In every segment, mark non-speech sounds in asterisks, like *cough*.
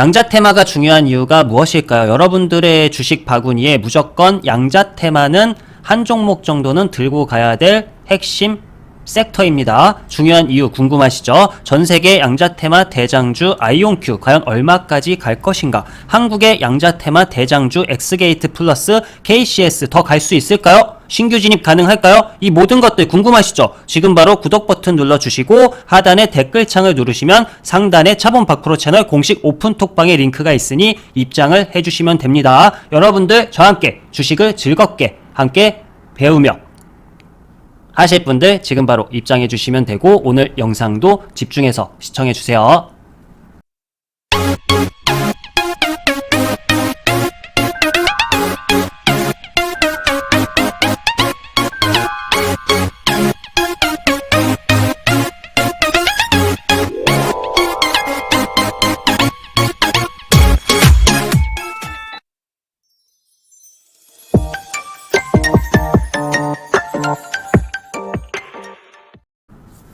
양자 테마가 중요한 이유가 무엇일까요? 여러분들의 주식 바구니에 무조건 양자 테마는 한 종목 정도는 들고 가야 될 핵심 섹터입니다. 중요한 이유 궁금하시죠? 전 세계 양자테마 대장주 아이온큐 과연 얼마까지 갈 것인가? 한국의 양자테마 대장주 엑스게이트 플러스 KCS 더 갈 수 있을까요? 신규 진입 가능할까요? 이 모든 것들 궁금하시죠? 지금 바로 구독 버튼 눌러주시고 하단에 댓글창을 누르시면 상단에 차본 밖으로 채널 공식 오픈 톡방의 링크가 있으니 입장을 해주시면 됩니다. 여러분들 저와 함께 주식을 즐겁게 함께 배우며 하실 분들 지금 바로 입장해 주시면 되고 오늘 영상도 집중해서 시청해 주세요.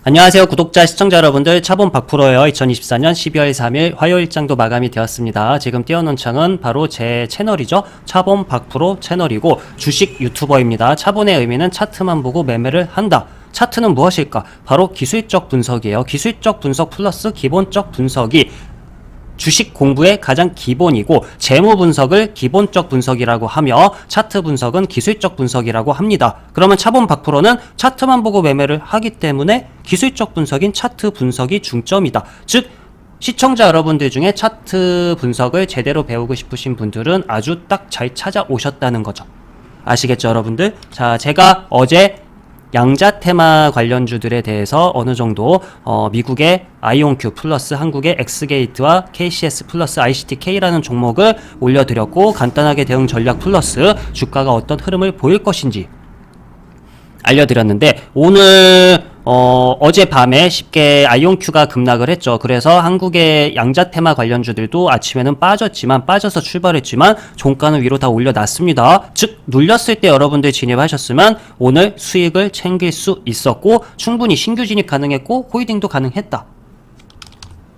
안녕하세요 구독자 시청자 여러분들. 차본 박프로예요. 2024년 12월 3일 화요일 장도 마감이 되었습니다. 지금 띄워놓은 창은 바로 제 채널이죠. 차본 박프로 채널이고 주식 유튜버입니다. 차본의 의미는 차트만 보고 매매를 한다. 차트는 무엇일까? 바로 기술적 분석이에요. 기술적 분석 플러스 기본적 분석이 주식 공부의 가장 기본이고 재무 분석을 기본적 분석이라고 하며 차트 분석은 기술적 분석이라고 합니다. 그러면 차본 박프로는 차트만 보고 매매를 하기 때문에 기술적 분석인 차트 분석이 중점이다. 즉 시청자 여러분들 중에 차트 분석을 제대로 배우고 싶으신 분들은 아주 딱 잘 찾아오셨다는 거죠. 아시겠죠, 여러분들? 자, 제가 어제 양자 테마 관련주들에 대해서 어느 정도 어, 미국의 아이온큐 플러스 한국의 엑스게이트와 KCS 플러스 ICTK라는 종목을 올려드렸고 간단하게 대응 전략 플러스 주가가 어떤 흐름을 보일 것인지 알려드렸는데 오늘 어, 어젯밤에 쉽게 아이온큐가 급락을 했죠. 그래서 한국의 양자 테마 관련주들도 아침에는 빠졌지만 빠져서 출발했지만 종가는 위로 다 올려놨습니다. 즉 눌렸을 때 여러분들 진입하셨으면 오늘 수익을 챙길 수 있었고 충분히 신규 진입 가능했고 호이딩도 가능했다.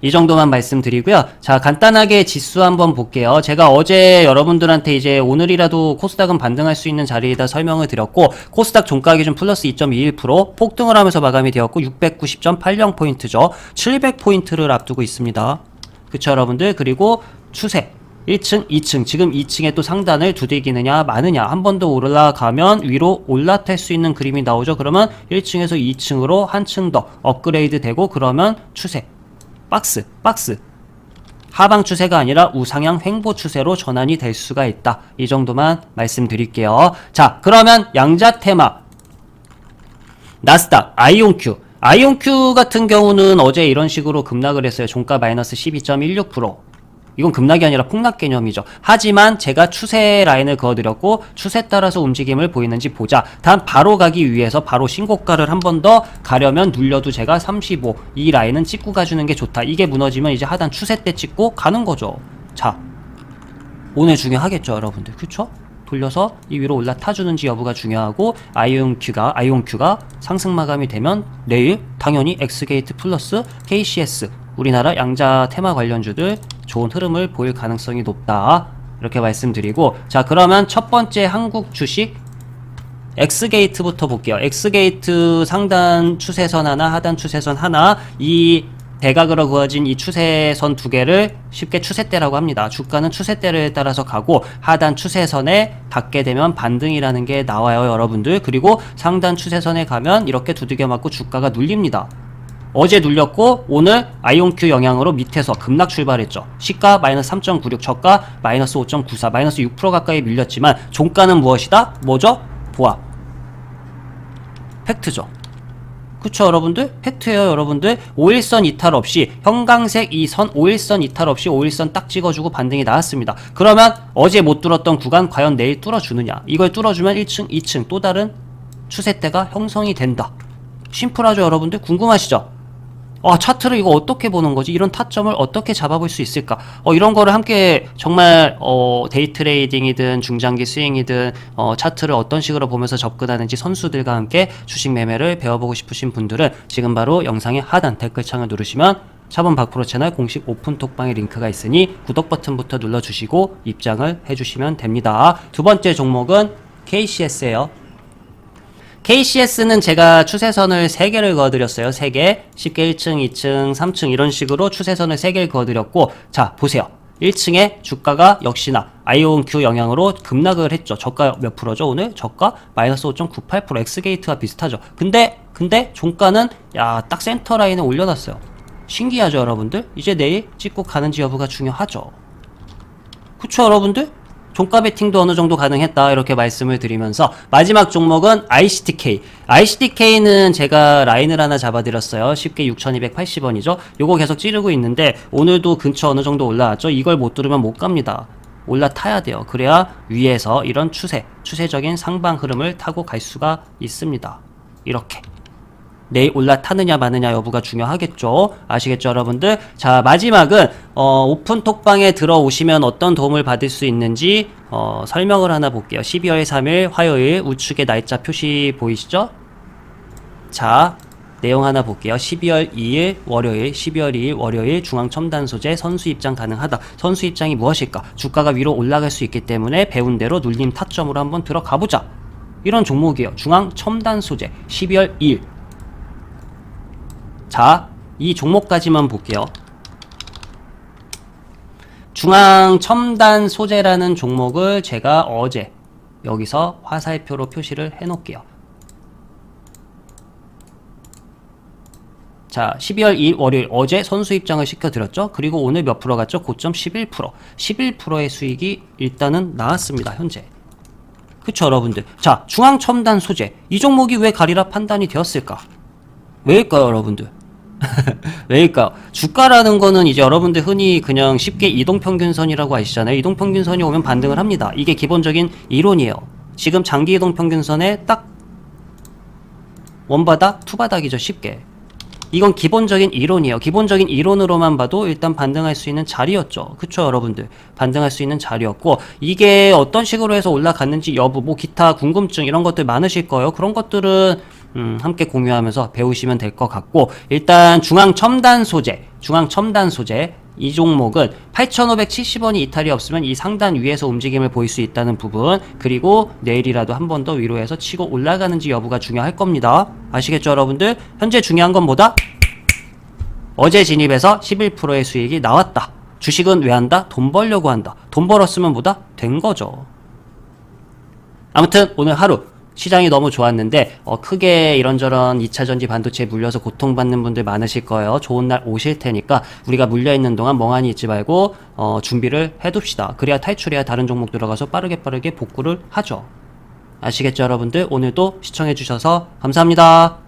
이 정도만 말씀드리고요. 자, 간단하게 지수 한번 볼게요. 제가 어제 여러분들한테 이제 오늘이라도 코스닥은 반등할 수 있는 자리에다 설명을 드렸고, 코스닥 종가 기준 플러스 2.21%, 폭등을 하면서 마감이 되었고, 690.80포인트죠. 700포인트를 앞두고 있습니다. 그쵸, 여러분들? 그리고 추세. 1층, 2층, 지금 2층에 또 상단을 두들기느냐, 마느냐, 한 번 더 올라가면 위로 올라탈 수 있는 그림이 나오죠. 그러면 1층에서 2층으로 한 층 더 업그레이드 되고, 그러면 추세. 박스, 박스. 하방 추세가 아니라 우상향 횡보 추세로 전환이 될 수가 있다. 이 정도만 말씀드릴게요. 자, 그러면 양자 테마. 나스닥, 아이온큐. 아이온큐 같은 경우는 어제 이런 식으로 급락을 했어요. 종가 마이너스 12.16%. 이건 급락이 아니라 폭락 개념이죠. 하지만 제가 추세 라인을 그어드렸고 추세 따라서 움직임을 보이는지 보자. 단 바로 가기 위해서 바로 신고가를 한 번 더 가려면 눌려도 제가 35 이 라인은 찍고 가주는 게 좋다. 이게 무너지면 이제 하단 추세 때 찍고 가는 거죠. 자 오늘 중요하겠죠, 여러분들. 그쵸? 돌려서 이 위로 올라타주는지 여부가 중요하고 아이온큐가 아이온큐가 상승 마감이 되면 내일 당연히 엑스게이트 플러스 KCS 우리나라 양자 테마 관련주들 좋은 흐름을 보일 가능성이 높다 이렇게 말씀드리고 자 그러면 첫 번째 한국 주식 엑스게이트부터 볼게요. 엑스게이트 상단 추세선 하나, 하단 추세선 하나, 이 대각으로 그어진 이 추세선 두 개를 쉽게 추세대라고 합니다. 주가는 추세대를 따라서 가고 하단 추세선에 닿게 되면 반등이라는 게 나와요, 여러분들. 그리고 상단 추세선에 가면 이렇게 두들겨 맞고 주가가 눌립니다. 어제 눌렸고 오늘 아이온큐 영향으로 밑에서 급락 출발했죠. 시가 마이너스 3.96, 저가 마이너스 5.94, 마이너스 6% 가까이 밀렸지만 종가는 무엇이다? 뭐죠? 보아. 팩트죠. 그쵸 여러분들? 팩트예요 여러분들 5일선 이탈 없이 형광색 이 선 5일선 이탈 없이 5일선 딱 찍어주고 반등이 나왔습니다 그러면 어제 못 뚫었던 구간 과연 내일 뚫어주느냐 이걸 뚫어주면 1층 2층 또 다른 추세대가 형성이 된다 심플하죠 여러분들 궁금하시죠? 아, 차트를 이거 어떻게 보는 거지? 이런 타점을 어떻게 잡아볼 수 있을까? 어, 이런 거를 함께 정말, 어, 데이 트레이딩이든 중장기 스윙이든, 어, 차트를 어떤 식으로 보면서 접근하는지 선수들과 함께 주식 매매를 배워보고 싶으신 분들은 지금 바로 영상의 하단 댓글창을 누르시면 차범 박프로 채널 공식 오픈 톡방에 링크가 있으니 구독 버튼부터 눌러주시고 입장을 해주시면 됩니다. 두 번째 종목은 KCS예요. KCS는 제가 추세선을 3개를 그어드렸어요. 3개. 쉽게 1층, 2층, 3층 이런 식으로 추세선을 3개를 그어드렸고 자 보세요. 1층에 주가가 역시나 아이온Q 영향으로 급락을 했죠. 저가 몇 프로죠 오늘? 저가 마이너스 5.98% 엑스게이트와 비슷하죠. 근데 근데 종가는 야 딱 센터 라인에 올려놨어요. 신기하죠 여러분들? 이제 내일 찍고 가는지 여부가 중요하죠. 그쵸 여러분들? 종가 베팅도 어느 정도 가능했다 이렇게 말씀을 드리면서 마지막 종목은 ICTK ICTK는 제가 라인을 하나 잡아드렸어요. 쉽게 6280원이죠. 요거 계속 찌르고 있는데 오늘도 근처 어느 정도 올라왔죠? 이걸 못 들으면 못 갑니다. 올라타야 돼요. 그래야 위에서 이런 추세 추세적인 상방 흐름을 타고 갈 수가 있습니다. 이렇게. 내일 올라타느냐 마느냐 여부가 중요하겠죠. 아시겠죠, 여러분들? 자, 마지막은 어, 오픈 톡방에 들어오시면 어떤 도움을 받을 수 있는지 어, 설명을 하나 볼게요. 12월 3일 화요일 우측에 날짜 표시 보이시죠? 자, 내용 하나 볼게요. 12월 2일 월요일, 12월 2일 월요일 중앙 첨단 소재 선수 입장 가능하다. 선수 입장이 무엇일까? 주가가 위로 올라갈 수 있기 때문에 배운 대로 눌림 타점으로 한번 들어가 보자. 이런 종목이에요. 중앙 첨단 소재 12월 2일 자, 이 종목까지만 볼게요. 중앙 첨단 소재라는 종목을 제가 어제 여기서 화살표로 표시를 해 놓을게요. 자, 12월 2일 월요일 어제 선수 입장을 시켜드렸죠. 그리고 오늘 몇 프로 갔죠? 고점 11%. 11%의 수익이 일단은 나왔습니다. 현재. 그쵸, 여러분들. 자, 중앙 첨단 소재. 이 종목이 왜 가리라 판단이 되었을까? 왜일까요, 여러분들? 왜일까요? *laughs* 주가라는 거는 이제 여러분들 흔히 그냥 쉽게 이동평균선이라고 아시잖아요. 이동평균선이 오면 반등을 합니다. 이게 기본적인 이론이에요. 지금 장기 이동평균선에 딱 원바닥, 투바닥이죠, 쉽게. 이건 기본적인 이론이에요. 기본적인 이론으로만 봐도 일단 반등할 수 있는 자리였죠. 그쵸, 여러분들? 반등할 수 있는 자리였고, 이게 어떤 식으로 해서 올라갔는지 여부, 뭐 기타 궁금증 이런 것들 많으실 거예요. 그런 것들은 음, 함께 공유하면서 배우시면 될 것 같고, 일단 중앙 첨단 소재, 중앙 첨단 소재, 이 종목은 8,570원이 이탈이 없으면 이 상단 위에서 움직임을 보일 수 있다는 부분 그리고 내일이라도 한 번 더 위로해서 치고 올라가는지 여부가 중요할 겁니다 아시겠죠 여러분들? 현재 중요한 건 뭐다? 어제 진입해서 11%의 수익이 나왔다 주식은 왜 한다? 돈 벌려고 한다 돈 벌었으면 뭐다? 된 거죠 아무튼 오늘 하루 시장이 너무 좋았는데 어, 크게 이런저런 2차 전지 반도체에 물려서 고통받는 분들 많으실 거예요. 좋은 날 오실 테니까 우리가 물려 있는 동안 멍하니 있지 말고 어, 준비를 해둡시다. 그래야 탈출해야 다른 종목 들어가서 빠르게 빠르게 복구를 하죠. 아시겠죠, 여러분들? 오늘도 시청해주셔서 감사합니다.